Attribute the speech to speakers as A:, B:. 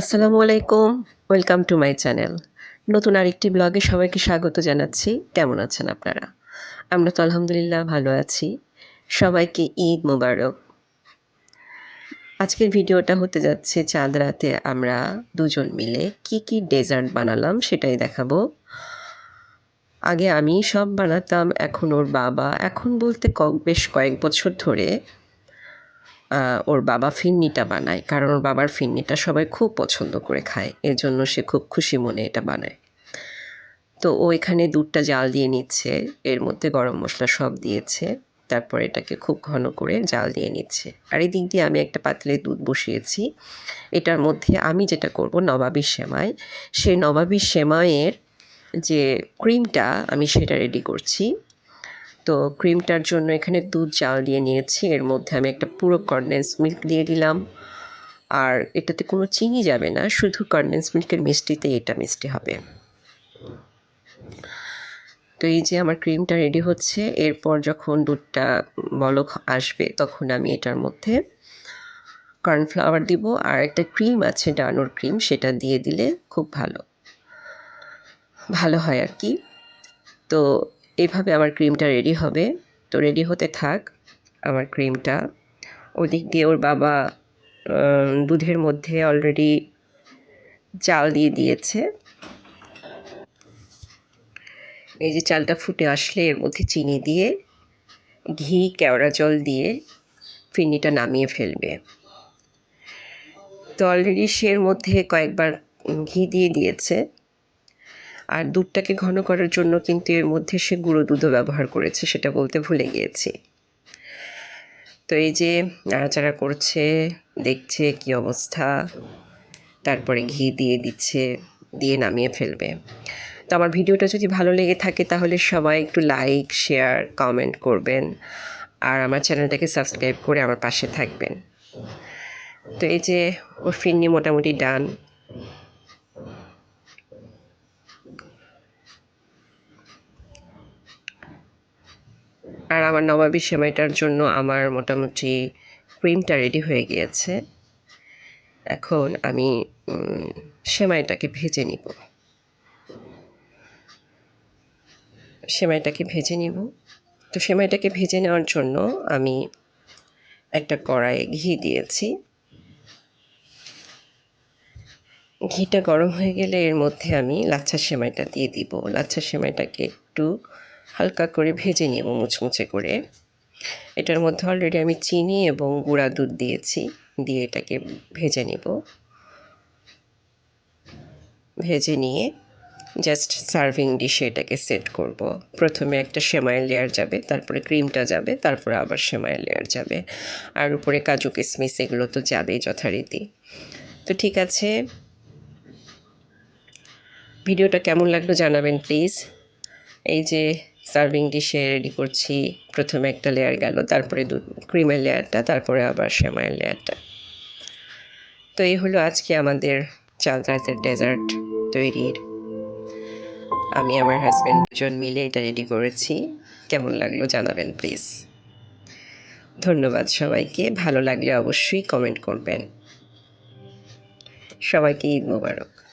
A: আসসালামু আলাইকুম। Welcome to my channel নতুন আরেকটি ব্লগে সবাইকে স্বাগত জানাচ্ছি। কেমন আছেন আপনারা? আমরা তো আলহামদুলিল্লাহ ভালো আছি। সবাইকে ঈদ মোবারক। আজকের ভিডিওটা হতে যাচ্ছে চাঁদ রাতে আমরা দুজন মিলে কি কি ডেজার্ট বানালাম সেটাই দেখাবো। আগে আমি সব বানাতাম, এখন ওর বাবা। এখন বলতে বেশ কয়েক বছর ধরে ওর বাবা ফিন্নিটা বানায়। কারণ ওর বাবার ফিন্নিটা সবাই খুব পছন্দ করে খায়। এর জন্য সে খুব খুশি মনে এটা বানায়। তো ও এখানে দুধটা জাল দিয়ে নিচ্ছে। এর মধ্যে গরম মশলা সব দিয়েছে। তারপর এটাকে খুব ঘন করে জাল দিয়ে নিচ্ছে। আর এই দিক দিয়ে আমি একটা পাতলে দুধ বসিয়েছি। এটার মধ্যে আমি যেটা করব, নবাবি সেমাই। সেই নবাবি সেমাইয়ের যে ক্রিমটা আমি সেটা রেডি করছি। তো ক্রিমটার জন্য এখানে দুধ দিয়ে নিয়েছি। এর মধ্যে আমি একটা পুরো কনডেন্স মিল্ক দিয়ে দিলাম। আর এটাতে কোনো চিনি যাবে না, শুধু কনডেন্স মিল্কের মিষ্টিতে এটা মিষ্টি হবে। তো এই যে আমার ক্রিমটা রেডি হচ্ছে, এরপর যখন দুধটা বলক আসবে তখন আমি এটার মধ্যে কর্নফ্লাওয়ার দিব। আর একটা ক্রিম আছে, ডানোর ক্রিম সেটা দিয়ে দিলে খুব ভালো। ভালো হয় আর কি। তো এইভাবে আমার ক্রিমটা রেডি হবে। তো রেডি হতে থাক আমার ক্রিমটা ওদিক দিয়ে ওর বাবা দুধের মধ্যে অলরেডি চাল দিয়ে দিয়েছে। এই যে চালটা ফুটে আসলে এর মধ্যে চিনি দিয়ে ঘি, কেওড়া জল দিয়ে ফিরনিটা নামিয়ে ফেলবে। তো অলরেডি সে এর মধ্যে কয়েকবার ঘি দিয়ে দিয়েছে। আর দুধটাকে ঘন করার জন্য কিন্তু এর মধ্যে সে গুঁড়ো দুধও ব্যবহার করেছে, সেটা বলতে ভুলে গিয়েছি। তো এই যে নাড়াচাড়া করছে, দেখছে কি অবস্থা, তারপরে ঘি দিয়ে দিচ্ছে, দিয়ে নামিয়ে ফেলবে। তো আমার ভিডিওটা যদি ভালো লেগে থাকে তাহলে সবাই একটু লাইক, শেয়ার, কমেন্ট করবেন আর আমার চ্যানেলটাকে সাবস্ক্রাইব করে আমার পাশে থাকবেন। তো এই যে ওর ফিরনি মোটামুটি ডান। আর আমার নবাবী সেমাইটার জন্য আমার মোটামুটি ক্রিমটা রেডি হয়ে গিয়েছে। এখন আমি সেমাইটাকে ভেজে নিব। সেমাইটাকে ভেজে নিব। তো সেমাইটাকে ভেজে নেওয়ার জন্য আমি একটা কড়াইয়ে ঘি দিয়েছি। ঘিটা গরম হয়ে গেলে এর মধ্যে আমি লাচ্ছা সেমাইটা দিয়ে দিব। লাচ্ছা সেমাইটাকে একটু হালকা করে ভেজে নেব মুচমুচে করে। এটার মধ্যে অলরেডি আমি চিনি এবং গুঁড়া দুধ দিয়েছি, দিয়ে এটাকে ভেজে নেব। ভেজে নিয়ে জাস্ট সার্ভিং ডিশে এটাকে সেট করব। প্রথমে একটা সেমাইয়ের লেয়ার যাবে, তারপরে ক্রিমটা যাবে, তারপরে আবার সেমাইয়ের লেয়ার যাবে। আর উপরে কাজু কিশমিশ এগুলো তো যাবেই যথারীতি। তো ঠিক আছে। ভিডিওটা কেমন লাগল জানাবেন প্লিজ এই যে সার্ভিং ডিশে রেডি করছি। প্রথমে একটা লেয়ার গেল, তারপরে দু ক্রিমের লেয়ারটা তারপরে আবার সেমাইয়ের লেয়ারটা তো এই হলো আজকে আমাদের চাল রাতের ডেজার্ট তৈরির। আমি আমার হাজব্যান্ড দুজন মিলে এটা রেডি করেছি। কেমন লাগল জানাবেন প্লিজ ধন্যবাদ সবাইকে। ভালো লাগলে অবশ্যই কমেন্ট করবেন। সবাইকে ঈদ মোবারক।